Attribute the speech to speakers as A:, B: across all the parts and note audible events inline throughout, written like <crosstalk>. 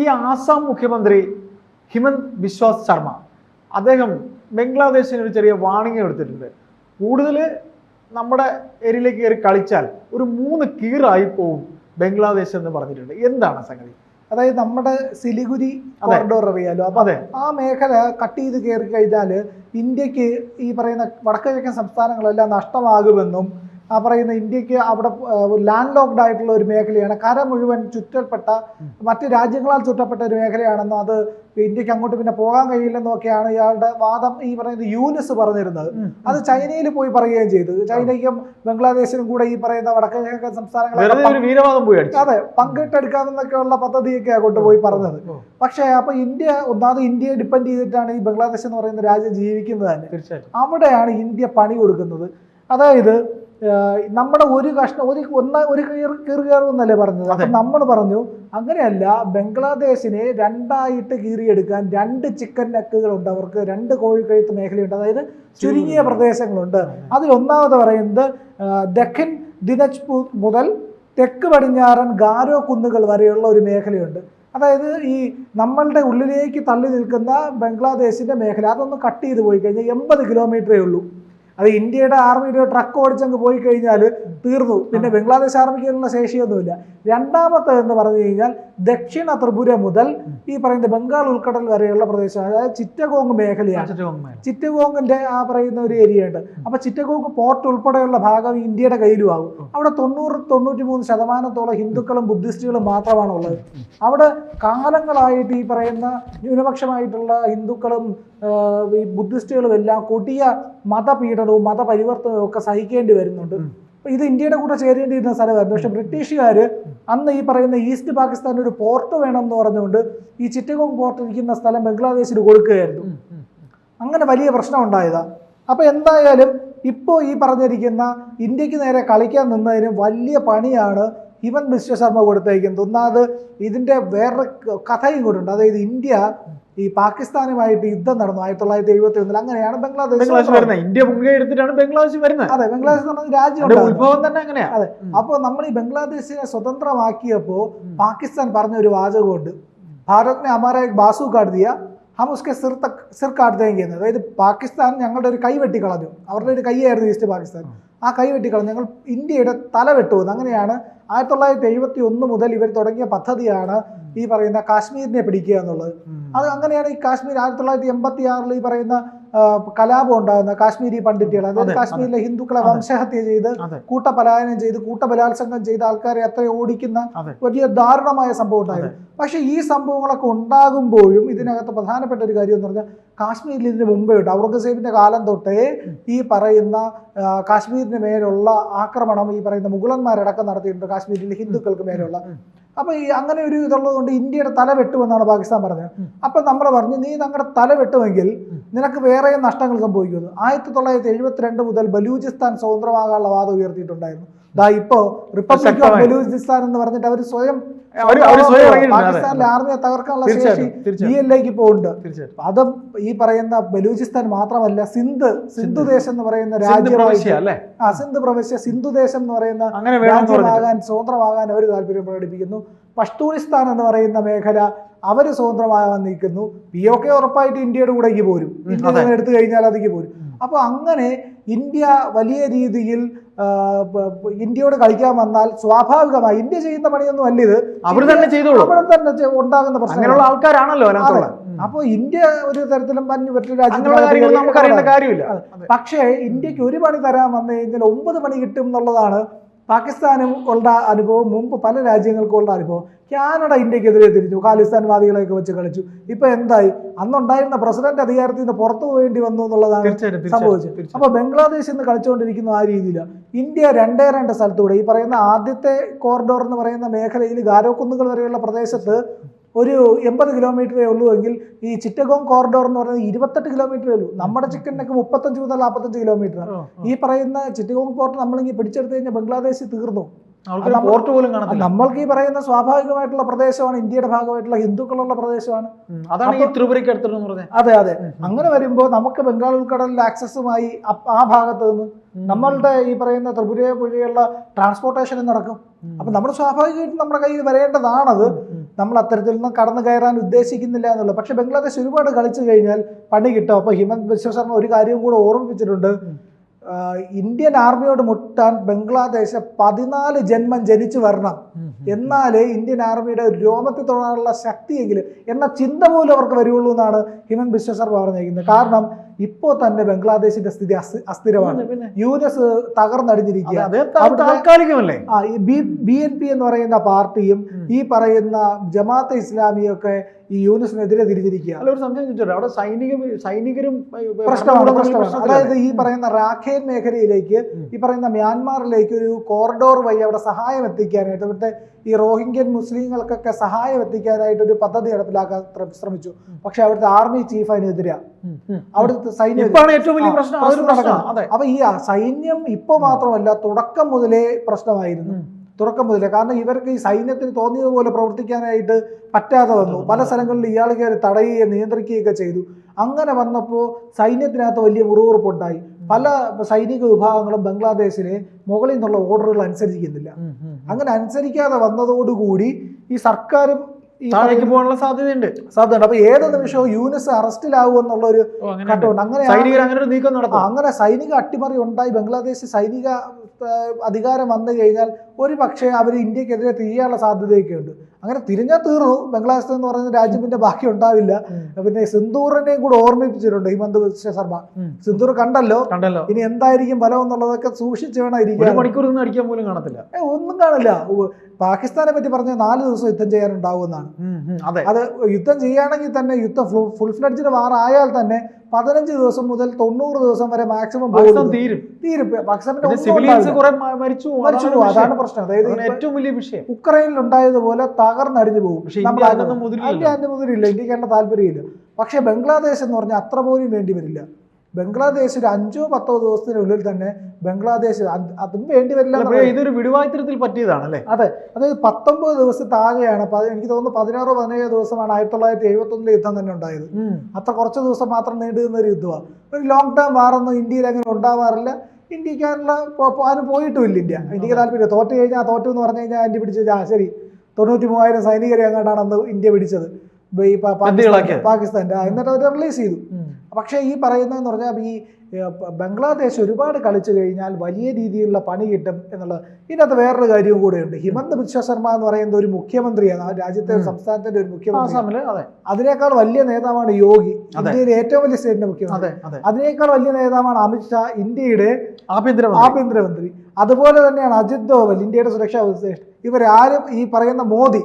A: ഈ ആസാം മുഖ്യമന്ത്രി ഹിമന്ത് ബിശ്വാസ് ശർമ്മ അദ്ദേഹം ബംഗ്ലാദേശിന് ഒരു ചെറിയ വാണിംഗ് എടുത്തിട്ടുണ്ട്. കൂടുതൽ നമ്മുടെ ഏരിയയിലേക്ക് കയറി കളിച്ചാൽ ഒരു മൂന്ന് കീറായി പോവും ബംഗ്ലാദേശ് എന്ന് പറഞ്ഞിട്ടുണ്ട്. എന്താണ് സംഗതി?
B: അതായത് നമ്മുടെ സിലിഗുരി കോറിഡോർ അറിയാലോ. അപ്പൊ
A: അതെ.
B: ആ മേഖല കട്ട് ചെയ്ത് കയറി കഴിഞ്ഞാൽ ഇന്ത്യയ്ക്ക് ഈ പറയുന്ന വടക്കു കിഴക്കൻ സംസ്ഥാനങ്ങളെല്ലാം നഷ്ടമാകുമെന്നും പറയുന്ന ഇന്ത്യയ്ക്ക് അവിടെ ലാൻഡ് ലോക്ഡ് ആയിട്ടുള്ള ഒരു മേഖലയാണ്. കര മുഴുവൻ ചുറ്റപ്പെട്ട മറ്റ് രാജ്യങ്ങളാൽ ചുറ്റപ്പെട്ട ഒരു മേഖലയാണെന്നും അത് ഇന്ത്യയ്ക്ക് അങ്ങോട്ട് പിന്നെ പോകാൻ കഴിയില്ലെന്നും ഒക്കെയാണ് ഇയാളുടെ വാദം ഈ പറയുന്നത് യൂനിസ് പറഞ്ഞിരുന്നത്. അത് ചൈനയിൽ പോയി പറയുകയും ചെയ്തു. ചൈനയ്ക്കും ബംഗ്ലാദേശിനും കൂടെ ഈ പറയുന്ന വടക്ക് കിഴക്കൻ സംസ്ഥാനങ്ങളെ അതെ പങ്കിട്ടെടുക്കാമെന്നൊക്കെയുള്ള പദ്ധതിയൊക്കെയാണ് കൊണ്ടുപോയി പറഞ്ഞത്. പക്ഷേ അപ്പൊ ഇന്ത്യ ഒന്നാമത് ഇന്ത്യയെ ഡിപ്പെൻഡ് ചെയ്തിട്ടാണ് ഈ ബംഗ്ലാദേശ് എന്ന് പറയുന്ന രാജ്യം ജീവിക്കുന്നത് തന്നെ. അവിടെയാണ് ഇന്ത്യ പണി കൊടുക്കുന്നത്. അതായത് നമ്മുടെ ഒരു കഷ്ണം ഒരു ഒന്ന ഒരു കീറുകയറുമെന്നല്ലേ പറഞ്ഞത്? അപ്പൊ. നമ്മൾ പറഞ്ഞു അങ്ങനെയല്ല ബംഗ്ലാദേശിനെ രണ്ടായിട്ട് കീറിയെടുക്കാൻ രണ്ട് ചിക്കൻ നെക്കുകളുണ്ട് അവർക്ക് രണ്ട് കോഴിക്കഴുത്ത് മേഖലയുണ്ട്. അതായത് ചുരുങ്ങിയ പ്രദേശങ്ങളുണ്ട്. അതിൽ ഒന്നാമത് പറയുന്നത് ദഖിൻ ദിനജ്പൂർ മുതൽ തെക്ക് പടിഞ്ഞാറൻ ഗാരോ കുന്നുകൾ വരെയുള്ള ഒരു മേഖലയുണ്ട്. അതായത് ഈ നമ്മളുടെ ഉള്ളിലേക്ക് തള്ളി നിൽക്കുന്ന ബംഗ്ലാദേശിന്റെ മേഖല അതൊന്ന് കട്ട് ചെയ്ത് പോയി കഴിഞ്ഞാൽ എൺപത് കിലോമീറ്ററേ ഉള്ളൂ. അത് ഇന്ത്യയുടെ ആർമിയുടെ ട്രക്ക് ഓടിച്ചങ്ങ് പോയി കഴിഞ്ഞാൽ തീർന്നു. പിന്നെ ബംഗ്ലാദേശ് ആർമിക്കുള്ള ശേഷിയൊന്നുമില്ല. രണ്ടാമത്തെ എന്ന് പറഞ്ഞു കഴിഞ്ഞാൽ ദക്ഷിണ ത്രിപുര മുതൽ ഈ പറയുന്ന ബംഗാൾ ഉൾക്കടൽ വരെയുള്ള പ്രദേശം അതായത് ചിറ്റഗോങ് മേഖലയാണ്. ചിറ്റഗോങ്ങിന്റെ ആ പറയുന്ന ഒരു ഏരിയ ഉണ്ട്. അപ്പൊ ചിറ്റഗോങ് പോർട്ട് ഉൾപ്പെടെയുള്ള ഭാഗം ഇന്ത്യയുടെ കയ്യിലും ആകും. അവിടെ തൊണ്ണൂറ് തൊണ്ണൂറ്റി മൂന്ന് ശതമാനത്തോളം ഹിന്ദുക്കളും ബുദ്ധിസ്റ്റുകളും മാത്രമാണ് ഉള്ളത്. അവിടെ കാലങ്ങളായിട്ട് ഈ പറയുന്ന ന്യൂനപക്ഷമായിട്ടുള്ള ഹിന്ദുക്കളും ഈ ബുദ്ധിസ്റ്റുകളും എല്ലാം കൊടിയ മതപീഡനവും മതപരിവർത്തനവും ഒക്കെ സഹിക്കേണ്ടി വരുന്നുണ്ട്. ഇത് ഇന്ത്യയുടെ കൂടെ ചേരേണ്ടിയിരുന്ന സ്ഥലമായിരുന്നു. പക്ഷെ ബ്രിട്ടീഷുകാർ അന്ന് ഈ പറയുന്ന ഈസ്റ്റ് പാകിസ്ഥാൻ ഒരു പോർട്ട് വേണം എന്ന് പറഞ്ഞുകൊണ്ട് ഈ ചിറ്റഗോങ് പോർട്ട് ഇരിക്കുന്ന സ്ഥലം ബംഗ്ലാദേശിന് കൊടുക്കുകയായിരുന്നു. അങ്ങനെ വലിയ പ്രശ്നം ഉണ്ടായതാ. അപ്പൊ എന്തായാലും ഇപ്പോൾ ഈ പറഞ്ഞിരിക്കുന്ന ഇന്ത്യയ്ക്ക് നേരെ കളിക്കാൻ നിന്നതിന് വലിയ പണിയാണ് മിസ്റ്റർ ശർമ്മ കൊടുത്തേക്കുന്നത് ഒന്നാമത് ഇതിന്റെ വേറെ കഥയും കൂടെ ഉണ്ട്. അതായത് ഇന്ത്യ ഈ പാകിസ്ഥാനുമായിട്ട് യുദ്ധം നടന്നു ആയിരത്തി തൊള്ളായിരത്തി എഴുപത്തി ഒന്നിൽ അങ്ങനെയാണ് ബംഗ്ലാദേശ്
A: ബംഗ്ലാദേശ് വരുന്നത്. ഇന്ത്യ മുൻകൈ എടുത്തിട്ടാണ് ബംഗ്ലാദേശ് വരുന്നത്.
B: അതെ ബംഗ്ലാദേശ് എന്ന് പറഞ്ഞ രാജ്യം
A: ഉത്ഭവം തന്നെ അങ്ങനെയാണ്
B: അതെ. അപ്പോൾ നമ്മൾ ഈ ബംഗ്ലാദേശിനെ സ്വതന്ത്രമാക്കിയപ്പോൾ പാകിസ്ഥാൻ പറഞ്ഞ ഒരു വാചകമുണ്ട്. ഭാരത് അമാരെ ബാസു കാട്ടിയ ദിയ ഹം ഉസ്കെ സിർ തക് സിർ കാട്ട് അതായത് പാകിസ്ഥാൻ ഞങ്ങളുടെ ഒരു കൈ വെട്ടിക്കളഞ്ഞു. അവരുടെ ഒരു കൈയായിരുന്നു ഈസ്റ്റ് പാകിസ്ഥാൻ. ആ കൈ വെട്ടിക്കളഞ്ഞു ഞങ്ങൾ ഇന്ത്യയുടെ തല വെട്ടുമെന്ന് അങ്ങനെയാണ് ആയിരത്തി തൊള്ളായിരത്തി എഴുപത്തി ഒന്ന് മുതൽ ഇവർ തുടങ്ങിയ പദ്ധതിയാണ് ഈ പറയുന്ന കാശ്മീരിനെ പിടിക്കുക എന്നുള്ളത്. അത് അങ്ങനെയാണ് ഈ കാശ്മീർ ആയിരത്തി തൊള്ളായിരത്തി എൺപത്തി ആറിൽ ഈ പറയുന്ന കലാപം ഉണ്ടാകുന്ന കാശ്മീരി പണ്ഡിറ്റുകൾ അതായത് കാശ്മീരിലെ ഹിന്ദുക്കളെ വംശഹത്യ ചെയ്ത് കൂട്ടപലായനം ചെയ്ത് കൂട്ടബലാത്സംഗം ചെയ്ത ആൾക്കാരെ അത്ര ഓടിക്കുന്ന വലിയ ദാരുണമായ സംഭവം ഉണ്ടായിരുന്നു. പക്ഷേ ഈ സംഭവങ്ങളൊക്കെ ഉണ്ടാകുമ്പോഴും ഇതിനകത്ത് പ്രധാനപ്പെട്ട ഒരു കാര്യം എന്ന് പറഞ്ഞാൽ കാശ്മീരിൽ ഇതിന് മുമ്പേ ഉണ്ട്. ഔറംഗസേബിന്റെ കാലം തൊട്ടേ ഈ പറയുന്ന കാശ്മീരിന് മേലുള്ള ആക്രമണം ഈ പറയുന്ന മുഗളന്മാരടക്കം നടത്തിയിട്ടുണ്ട്. കാശ്മീരിൽ ഹിന്ദുക്കൾക്ക് മേലുള്ള. അപ്പൊ ഈ അങ്ങനെ ഒരു ഇതുള്ളത് കൊണ്ട് ഇന്ത്യയുടെ തല വെട്ടുമെന്നാണ് പാകിസ്ഥാൻ പറഞ്ഞത്.
A: അപ്പം
B: അപ്പൊ നമ്മൾ പറഞ്ഞു നീ ഞങ്ങളുടെ തല വെട്ടുമെങ്കിൽ നിനക്ക് വേറെ നഷ്ടങ്ങൾ സംഭവിക്കുന്നു ആയിരത്തി തൊള്ളായിരത്തി എഴുപത്തിരണ്ട് മുതൽ ബലൂചിസ്ഥാൻ സ്വതന്ത്രമാകാനുള്ള വാദം ഉയർത്തിയിട്ടുണ്ടായിരുന്നു. ദാ ഇപ്പോ റിപ്പബ്ലിക് ഓഫ്. ബലൂചിസ്ഥാൻ എന്ന് പറഞ്ഞിട്ട് അവർ സ്വയം. പാകിസ്ഥാനിലെ ആർമിയെ തകർക്കാനുള്ള ശേഷി ബി എല്ലേക്ക് പോകുന്നുണ്ട്
A: തീർച്ചയായിട്ടും.
B: അതും ഈ പറയുന്ന ബലൂചിസ്ഥാൻ മാത്രമല്ല സിന്ധ് സിന്ധു ദേശം എന്ന് പറയുന്ന
A: രാജ്യമായി
B: ആ സിന്ധു പ്രവിശ്യ സിന്ധു ദേശം എന്ന് പറയുന്ന രാജ്യമാകാൻ സ്വതന്ത്രമാകാൻ അവർ താല്പര്യം പ്രകടിപ്പിക്കുന്നു. പഷ്തൂണിസ്ഥാൻ എന്ന് പറയുന്ന മേഖല അവർ സ്വതന്ത്രമാകാൻ നിൽക്കുന്നു. പി ഒ കെ ഉറപ്പായിട്ട് ഇന്ത്യയുടെ കൂടേക്ക് പോരും. ഇന്ത്യ എടുത്തു കഴിഞ്ഞാൽ അതിക്ക് പോരും.
A: അപ്പോൾ
B: അപ്പൊ അങ്ങനെ ഇന്ത്യ വലിയ രീതിയിൽ ഇന്ത്യയോട് കളിക്കാൻ വന്നാൽ സ്വാഭാവികമായി ഇന്ത്യ ചെയ്യുന്ന പണിയൊന്നും അല്ല ഇത്.
A: അവർ തന്നെ ചെയ്തോളൂ.
B: അവിടെ തന്നെ ഉണ്ടാകുന്ന പ്രശ്നം
A: അങ്ങനെയുള്ള ആൾക്കാരാണല്ലോ
B: അപ്പോൾ ഇന്ത്യ ഒരു തരത്തിലും
A: പറഞ്ഞു മറ്റൊരു നമുക്ക് കാര്യമില്ല.
B: പക്ഷേ ഇന്ത്യയ്ക്ക് ഒരു പണി തരാൻ വന്നു കഴിഞ്ഞാൽ ഒമ്പത് പണി കിട്ടും എന്നുള്ളതാണ് പാകിസ്ഥാനും ഉള്ള അനുഭവം മുമ്പ് പല രാജ്യങ്ങൾക്കും ഉള്ള അനുഭവം. കാനഡ ഇന്ത്യക്കെതിരെ തിരിച്ചു ഖാലിസ്ഥാൻവാദികളെയൊക്കെ വെച്ച് കളിച്ചു. ഇപ്പൊ എന്തായി? അന്നുണ്ടായിരുന്ന പ്രസിഡന്റ് അധികാരത്തിൽ നിന്ന് പുറത്തു പോകേണ്ടി വന്നു എന്നുള്ളതാണ് സംഭവിച്ചത്. അപ്പൊ ബംഗ്ലാദേശ് ഇന്ന് കളിച്ചുകൊണ്ടിരിക്കുന്ന ആ രീതിയിലാണ് ഇന്ത്യ രണ്ടേ രണ്ട് സ്ഥലത്തൂടെ ഈ പറയുന്ന ആദ്യത്തെ കോറിഡോർ എന്ന് പറയുന്ന മേഖലയിൽ ഗാരോക്കുന്നുകൾ വരെയുള്ള പ്രദേശത്ത് ഒരു എൺപത് കിലോമീറ്ററേ ഉള്ളൂ എങ്കിൽ ഈ ചിറ്റഗോങ് കോറിഡോർ എന്ന് പറയുന്നത് ഇരുപത്തെട്ട് കിലോമീറ്ററേ ഉള്ളൂ. നമ്മുടെ ചിക്കനൊക്കെ മുപ്പത്തഞ്ച് മുതൽ നാൽപ്പത്തഞ്ച് കിലോമീറ്റർ. ഈ പറയുന്ന ചിറ്റഗോങ് പോർട്ട് നമ്മളിങ്ങനെ പിടിച്ചെടുത്ത് കഴിഞ്ഞാൽ ബംഗ്ലാദേശ് തീർന്നു.
A: പോർട്ട് പോലും കാണത്തില്ല.
B: നമ്മൾക്ക് ഈ പറയുന്ന സ്വാഭാവികമായിട്ടുള്ള പ്രദേശമാണ് ഇന്ത്യയുടെ ഭാഗമായിട്ടുള്ള ഹിന്ദുക്കളുള്ള പ്രദേശമാണ്.
A: അതാണ് ഈ ത്രിപുരയ്ക്ക് പറഞ്ഞത്.
B: അതെ അതെ. അങ്ങനെ വരുമ്പോൾ നമുക്ക് ബംഗാൾ ഉൾക്കടലിൽ ആക്സസുമായി ആ ഭാഗത്ത് നിന്ന് നമ്മളുടെ ഈ പറയുന്ന ത്രിപുര വഴിയുള്ള ട്രാൻസ്പോർട്ടേഷൻ നടക്കും. അപ്പൊ നമ്മൾ സ്വാഭാവികമായിട്ടും നമ്മുടെ കയ്യിൽ വരേണ്ടതാണത്. നമ്മൾ അത്തരത്തിൽ നിന്ന് കടന്നു കയറാൻ ഉദ്ദേശിക്കുന്നില്ല എന്നുള്ളത്. പക്ഷെ ബംഗ്ലാദേശ് ഒരുപാട് കളിച്ചു കഴിഞ്ഞാൽ പണി കിട്ടും. അപ്പൊ ഹിമന്ത് ബിശ്വ ശർമ്മ ഒരു കാര്യം കൂടെ ഓർമ്മിപ്പിച്ചിട്ടുണ്ട്. ഇന്ത്യൻ ആർമിയോട് മുട്ടാൻ ബംഗ്ലാദേശ് പതിനാല് ജന്മം ജനിച്ചു വരണം. എന്നാലേ ഇന്ത്യൻ ആർമിയുടെ രോമത്തിൽ തൊടാനുള്ള ശക്തിയെങ്കിലും എന്ന ചിന്ത പോലും അവർക്ക് വരുള്ളൂ എന്നാണ് ഹിമൻ ബിശ്വ ശർമ്മ പറഞ്ഞിരിക്കുന്നത്. കാരണം ഇപ്പോൾ തന്നെ ബംഗ്ലാദേശിന്റെ സ്ഥിതി അസ്ഥിരമാണ്.
A: യു
B: യൂനസ് തകർന്നടിഞ്ഞിരിക്കുക
A: അത്
B: അവിടുത്തെ- ആ ഈ ബി എൻ പി എന്ന് പറയുന്ന പാർട്ടിയും ഈ പറയുന്ന ജമാഅത്തെ ഇസ്ലാമിയും ഒക്കെ ഈ യൂനിസിനെതിരെ തിരിഞ്ഞിരിക്കുക.
A: അല്ല ഒരു സംശയം ചോദിച്ചോട്ടെ? അവിടെ സൈനിക സൈനികരും
B: പ്രശ്നമാണ് പ്രശ്നമാണ്. അതായത് ഈ പറയുന്ന റാഖേൻ മേഖലയിലേക്ക് ഈ പറയുന്ന മ്യാൻമാറിലേക്ക് ഒരു കോറിഡോർ വഴി അവിടെ സഹായം എത്തിക്കാനായിട്ട് ഇവിടുത്തെ ഈ റോഹിംഗ്യൻ മുസ്ലിങ്ങൾക്കൊക്കെ സഹായം എത്തിക്കാനായിട്ട് ഒരു പദ്ധതി നടപ്പിലാക്കാൻ ശ്രമിച്ചു. പക്ഷെ അവിടുത്തെ ആർമി ചീഫ് അതിനെതിരാ. അവിടുത്തെ സൈന്യം
A: ഏറ്റവും വലിയ പ്രശ്നം.
B: അപ്പൊ ഈ സൈന്യം ഇപ്പൊ മാത്രമല്ല തുടക്കം മുതലേ പ്രശ്നമായിരുന്നു. തുടക്കം മുതലേ കാരണം ഇവർക്ക് ഈ സൈന്യത്തിന് തോന്നിയതുപോലെ പ്രവർത്തിക്കാനായിട്ട് പറ്റാതെ വന്നു. പല സ്ഥലങ്ങളിൽ ഇയാൾ കയറി തടയുകയും നിയന്ത്രിക്കുകയൊക്കെ ചെയ്തു. അങ്ങനെ വന്നപ്പോൾ സൈന്യത്തിനകത്ത് വലിയ മുറിവുറുപ്പുണ്ടായി പല സൈനിക വിഭാഗങ്ങളും ബംഗ്ലാദേശിലെ മുകളിൽ നിന്നുള്ള ഓർഡറുകൾ അനുസരിക്കുന്നില്ല. അങ്ങനെ അനുസരിക്കാതെ വന്നതോടുകൂടി ഈ സർക്കാരും
A: താഴേക്ക് പോകാനുള്ള സാധ്യതയുണ്ട്.
B: സാധ്യതയുണ്ട്. അപ്പൊ ഏത് നിമിഷവും യൂനിസ് അറസ്റ്റിലാവും എന്നുള്ള ഒരു
A: ഘട്ടമുണ്ട് അങ്ങനെ
B: അങ്ങനെ
A: ഒരു നീക്കം നടത്തും.
B: അങ്ങനെ സൈനിക അട്ടിമറി ഉണ്ടായി. ബംഗ്ലാദേശ് സൈനിക അധികാരം വന്നു കഴിഞ്ഞാൽ ഒരു പക്ഷേ അവർ ഇന്ത്യക്കെതിരെ തിരിയാനുള്ള സാധ്യതയൊക്കെ ഉണ്ട് അങ്ങനെ തിരിഞ്ഞാൽ തീർന്നു. ബംഗ്ലാദേശ് എന്ന് പറയുന്ന രാജ്യം പിന്നെ ബാക്കി ഉണ്ടാവില്ല. പിന്നെ സിന്ദൂറിനെയും കൂടെ ഓർമ്മിപ്പിച്ചിട്ടുണ്ട് ഹിമന്ത് ബിശ്വ ശർമ്മ.
A: സിന്ധൂർ
B: സിന്ദൂർ കണ്ടല്ലോ.
A: കണ്ടല്ലോ.
B: ഇനി എന്തായിരിക്കും ഫലം എന്നുള്ളതൊക്കെ സൂക്ഷിച്ച് വേണം
A: മണിക്കൂർ നിന്ന് അടിക്കാൻ പോലും കാണത്തില്ല.
B: ഒന്നും കാണില്ല. പാകിസ്ഥാനെ പറ്റി പറഞ്ഞ നാല് ദിവസം യുദ്ധം ചെയ്യാനുണ്ടാവുമെന്നാണ്.
A: അതെ.
B: അത് യുദ്ധം ചെയ്യുകയാണെങ്കിൽ തന്നെ യുദ്ധം ഫുൾ ഫ്ലഡ്ജിന് വാറായാൽ തന്നെ പതിനഞ്ച് ദിവസം മുതൽ തൊണ്ണൂറ് ദിവസം വരെ മാക്സിമം
A: തീരും.
B: തീരും.
A: പാകിസ്ഥാൻ
B: ഒന്നും
A: മരിച്ചു. അതാണ്
B: പ്രശ്നം. അതായത്
A: ഏറ്റവും വലിയ വിഷയം.
B: ഉക്രൈനിൽ ഉണ്ടായതുപോലെ തകർന്നടിഞ്ഞു പോകും. അതിന്റെ മുതിരില്ല. ഇന്ത്യക്കേണ്ട താല്പര്യമില്ല. പക്ഷെ ബംഗ്ലാദേശ് എന്ന് പറഞ്ഞാൽ അത്ര പോലും വേണ്ടി വരില്ല. ബംഗ്ലാദേശ് ഒരു അഞ്ചോ പത്തോ ദിവസത്തിനുള്ളിൽ തന്നെ ബംഗ്ലാദേശ് അത് വേണ്ടി വരില്ല
A: ഇതൊരു വിടുവായുത്തരത്തിൽ പറ്റിയതാണ് അല്ലേ?
B: അതെ. അതായത് പത്തൊമ്പത് ദിവസം താഴെയാണ് എനിക്ക് തോന്നുന്നു പതിനാറോ പതിനേഴോ ദിവസമാണ് ആയിരത്തി തൊള്ളായിരത്തി എഴുപത്തി ഒന്നിലെ യുദ്ധം തന്നെ ഉണ്ടായത്. അത്ര കുറച്ച് ദിവസം മാത്രം നീണ്ടു നിന്ന ഒരു യുദ്ധമാണ് ഒരു ലോങ് ടേം വാറൊന്നും ഇന്ത്യയിൽ അങ്ങനെ ഉണ്ടാവാറില്ല. ഇന്ത്യക്കാനുള്ള അതിന് പോയിട്ടുമില്ല ഇന്ത്യ. ഇന്ത്യയ്ക്ക് താല്പര്യം തോറ്റ് കഴിഞ്ഞാൽ തോറ്റു എന്ന് പറഞ്ഞു കഴിഞ്ഞാൽ ഇന്ത്യ പിടിച്ചത് ആ ശരി തൊണ്ണൂറ്റി മൂവായിരം സൈനികരെ അങ്ങോട്ടാണ് അന്ന് ഇന്ത്യ പിടിച്ചത്. ഈ. പാകിസ്ഥാന്റെ. എന്നിട്ട് അവർ റിലീസ് ചെയ്തു. പക്ഷേ ഈ പറയുന്നതെന്ന് പറഞ്ഞാൽ ഈ ബംഗ്ലാദേശ് ഒരുപാട് കളിച്ചു കഴിഞ്ഞാൽ വലിയ രീതിയിലുള്ള പണി കിട്ടും എന്നുള്ളത്. ഇതിനകത്ത് വേറൊരു കാര്യവും കൂടെയുണ്ട്. ഹിമന്ത് ബിശ്വ ശർമ്മ എന്ന് പറയുന്ന ഒരു മുഖ്യമന്ത്രിയാണ്. ആ രാജ്യത്തെ. സംസ്ഥാനത്തിന്റെ ഒരു മുഖ്യമന്ത്രി
A: അതെ.
B: അതിനേക്കാൾ വലിയ നേതാവാണ് യോഗി. ഇന്ത്യയിലെ ഏറ്റവും വലിയ സ്റ്റേറ്റിന്റെ മുഖ്യമന്ത്രി.
A: അതെ അതെ.
B: അതിനേക്കാൾ വലിയ നേതാവാണ് അമിത്ഷാ ഇന്ത്യയുടെ
A: ആഭ്യന്തര
B: ആഭ്യന്തരമന്ത്രി. അതുപോലെ തന്നെയാണ് അജിത് ദോവൽ ഇന്ത്യയുടെ സുരക്ഷാ ഉപദേഷ്ടാവ് ഇവരാരും ഈ പറയുന്ന മോദി.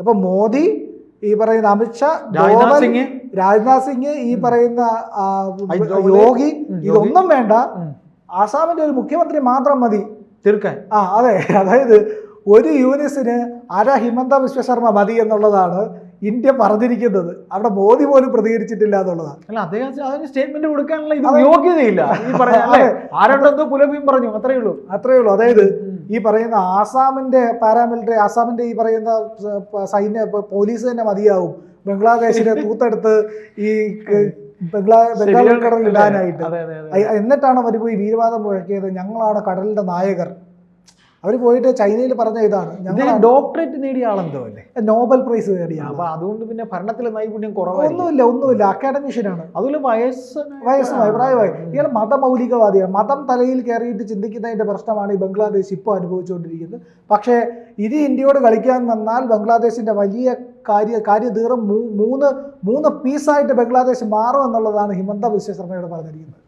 B: അപ്പൊ മോദി ഈ പറയുന്ന അമിത്ഷാ
A: രാജ്നാഥ് സിംഗ്.
B: രാജ്നാഥ് സിംഗ് ഈ പറയുന്ന യോഗി. ഇതൊന്നും വേണ്ട. ആസാമിന്റെ ഒരു മുഖ്യമന്ത്രി മാത്രം മതി.
A: തീർക്കാൻ.
B: ആ അതെ. <laughs> അതായത് ഒരു യൂനിസിന് അര ഹിമന്ത വിശ്വ ശർമ്മ മതി എന്നുള്ളതാണ് ഇന്ത്യ പറഞ്ഞിരിക്കുന്നത്. അവിടെ മോദി പോലും പ്രതികരിച്ചിട്ടില്ല എന്നുള്ളതാണ്.
A: അല്ല അദ്ദേഹം അതിന് സ്റ്റേറ്റ്മെന്റ് കൊടുക്കാനുള്ള ഇത് യോഗ്യതയില്ല. ഈ പറഞ്ഞ. <laughs> ആരോടെന്തോ പുലഭിയും പറഞ്ഞു. അത്രയേ ഉള്ളൂ.
B: അത്രയേ ഉള്ളൂ. അതായത് ഈ പറയുന്ന ആസാമിന്റെ പാരാമിലിറ്ററി ആസാമിന്റെ ഈ പറയുന്ന സൈന്യ പോലീസ് തന്നെ മതിയാവും. ബംഗ്ലാദേശിനെ <laughs> തൂത്തെടുത്ത് ഈ ബംഗ്ലാ ബംഗാൾ കടലിൽ ഇടാനായിട്ട്. എന്നിട്ടാണ് അവർ പോയി വീരവാദം മുഴക്കിയത്? ഞങ്ങളാണ് കടലിന്റെ നായകർ. അവർ പോയിട്ട് ചൈനയിൽ പറഞ്ഞ ഇതാണ്.
A: ഡോക്ടറേറ്റ് നേടിയ ആളെന്തോ അല്ലേ?
B: നോബൽ പ്രൈസ് നേടിയ
A: അപ്പൊ അതുകൊണ്ട് പിന്നെ ഭരണത്തിലെ നൈപുണ്യം കുറവാണ്
B: ഒന്നുമില്ല ഒന്നുമില്ല. അക്കാഡമിഷ്യനാണ്
A: അതുപോലെ വയസ്സ്
B: വയസ്സുമായി പ്രായമായി ഇയാൾ മതമൗലികവാദിയാണ്. മതം തലയിൽ കയറിയിട്ട് ചിന്തിക്കുന്നതിന്റെ പ്രശ്നമാണ് ഈ ബംഗ്ലാദേശ് ഇപ്പോൾ അനുഭവിച്ചുകൊണ്ടിരിക്കുന്നത്. പക്ഷേ ഇനി ഇന്ത്യയോട് കളിക്കാൻ വന്നാൽ ബംഗ്ലാദേശിന്റെ വലിയ കാര്യ കാര്യതീറും മൂന്ന് മൂന്ന് പീസായിട്ട് ബംഗ്ലാദേശ് മാറും എന്നുള്ളതാണ് ഹിമന്ത വിശ്വശർമ്മയോട് പറഞ്ഞിരിക്കുന്നത്.